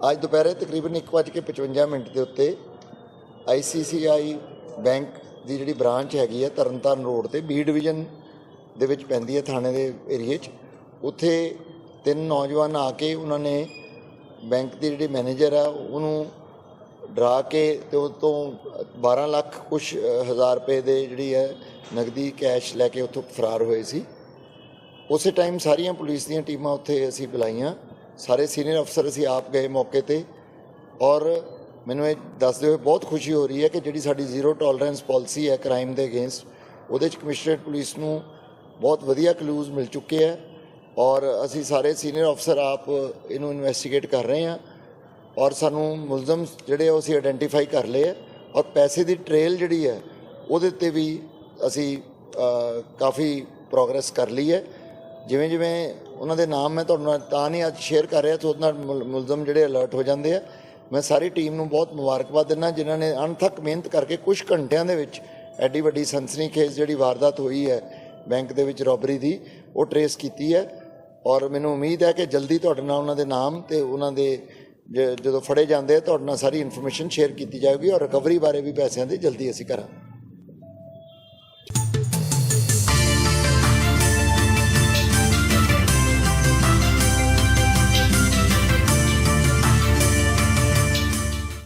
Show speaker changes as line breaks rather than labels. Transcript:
ਅੱਜ ਦੁਪਹਿਰੇ ਤਕਰੀਬਨ 1:55 ਮਿੰਟ ਦੇ ਉੱਤੇ ICCI ਬੈਂਕ ਦੀ ਜਿਹੜੀ ਬ੍ਰਾਂਚ ਹੈਗੀ ਹੈ ਤਰਨਤਾਰਨ ਰੋਡ ਤੇ ਬੀ ਡਿਵੀਜ਼ਨ ਦੇ ਵਿੱਚ ਪੈਂਦੀ ਹੈ ਥਾਣੇ ਦੇ ਏਰੀਏ 'ਚ। ਉੱਥੇ ਤਿੰਨ ਨੌਜਵਾਨ ਆ ਕੇ ਉਹਨਾਂ ਨੇ ਬੈਂਕ ਦੀ ਜਿਹੜੀ ਮੈਨੇਜਰ ਆ, ਉਹਨੂੰ ਡਰਾ ਕੇ ਤੇ ਉਹ ਤੋਂ 12 ਲੱਖ ਕੁਛ ਹਜ਼ਾਰ ਰੁਪਏ ਦੇ ਜਿਹੜੀ ਹੈ ਨਗਦੀ ਕੈਸ਼ ਲੈ ਕੇ ਉੱਥੋਂ ਫਰਾਰ ਹੋਏ ਸੀ। ਉਸੇ ਟਾਈਮ ਸਾਰੀਆਂ ਪੁਲਿਸ ਦੀਆਂ ਟੀਮਾਂ ਉੱਥੇ ਅਸੀਂ ਬੁਲਾਈਆਂ। ਸਾਰੇ ਸੀਨੀਅਰ ਅਫਸਰ ਅਸੀਂ ਆਪ ਗਏ ਮੌਕੇ ਤੇ ਔਰ ਮੈਨੂੰ ਇਹ ਦੱਸਦੇ ਹੋਏ ਬਹੁਤ ਖੁਸ਼ੀ ਹੋ ਰਹੀ ਹੈ ਕਿ ਜਿਹੜੀ ਸਾਡੀ ਜ਼ੀਰੋ ਟੋਲਰੈਂਸ ਪਾਲਿਸੀ ਹੈ ਕ੍ਰਾਈਮ ਦੇ ਅਗੇਂਸਟ, ਉਹਦੇ ਚ ਕਮਿਸ਼ਨਰੇਟ ਪੁਲਿਸ ਨੂੰ ਬਹੁਤ ਵਧੀਆ ਕਲੂਜ਼ ਮਿਲ ਚੁੱਕੇ ਹੈ ਔਰ ਅਸੀਂ ਸਾਰੇ ਸੀਨੀਅਰ ਅਫਸਰ ਆਪ ਇਹਨੂੰ ਇਨਵੈਸਟੀਗੇਟ ਕਰ ਰਹੇ ਹਾਂ ਔਰ ਸਾਨੂੰ ਮੁਲਜ਼ਮ ਜਿਹੜੇ ਉਹ ਅਸੀਂ ਆਇਡੈਂਟੀਫਾਈ ਕਰ ਲਏ ਹੈ ਔਰ ਪੈਸੇ ਦੀ ਟ੍ਰੇਲ ਜਿਹੜੀ ਹੈ ਉਹਦੇ ਤੇ ਵੀ ਅਸੀਂ ਕਾਫੀ ਪ੍ਰੋਗਰੈਸ ਕਰ ਲਈ ਹੈ। ਜਿਵੇਂ ਜਿਵੇਂ ਉਹਨਾਂ ਦੇ ਨਾਮ ਮੈਂ ਤੁਹਾਨੂੰ ਨਾਲ ਤਾਂ ਨਹੀਂ ਅੱਜ ਸ਼ੇਅਰ ਕਰ ਰਿਹਾ, ਤੇ ਉਹਦੇ ਨਾਲ ਮੁਲ- ਮੁਲਜ਼ਮ ਜਿਹੜੇ ਅਲਰਟ ਹੋ ਜਾਂਦੇ ਆ। ਮੈਂ ਸਾਰੀ ਟੀਮ ਨੂੰ ਬਹੁਤ ਮੁਬਾਰਕਬਾਦ ਦਿੰਦਾ, ਜਿਨ੍ਹਾਂ ਨੇ ਅਣਥੱਕ ਮਿਹਨਤ ਕਰਕੇ ਕੁਝ ਘੰਟਿਆਂ ਦੇ ਵਿੱਚ ਐਡੀ ਵੱਡੀ ਸਨਸਨੀਖੇਜ਼ ਜਿਹੜੀ ਵਾਰਦਾਤ ਹੋਈ ਹੈ ਬੈਂਕ ਦੇ ਵਿੱਚ ਰੋਬਰੀ ਦੀ, ਉਹ ਟਰੇਸ ਕੀਤੀ ਹੈ। ਔਰ ਮੈਨੂੰ ਉਮੀਦ ਹੈ ਕਿ ਜਲਦੀ ਤੁਹਾਡੇ ਨਾਲ ਉਹਨਾਂ ਦੇ ਨਾਮ ਤੇ ਉਹਨਾਂ ਦੇ ਜ- ਜਦੋਂ ਫੜੇ ਜਾਂਦੇ ਆ, ਤੁਹਾਡੇ ਨਾਲ ਸਾਰੀ ਇਨਫੋਰਮੇਸ਼ਨ ਸ਼ੇਅਰ ਕੀਤੀ ਜਾਵੇਗੀ ਔਰ ਰਿਕਵਰੀ ਬਾਰੇ ਵੀ ਪੈਸਿਆਂ ਦੀ ਜਲਦੀ ਅਸੀਂ ਕਰਾਂਗੇ।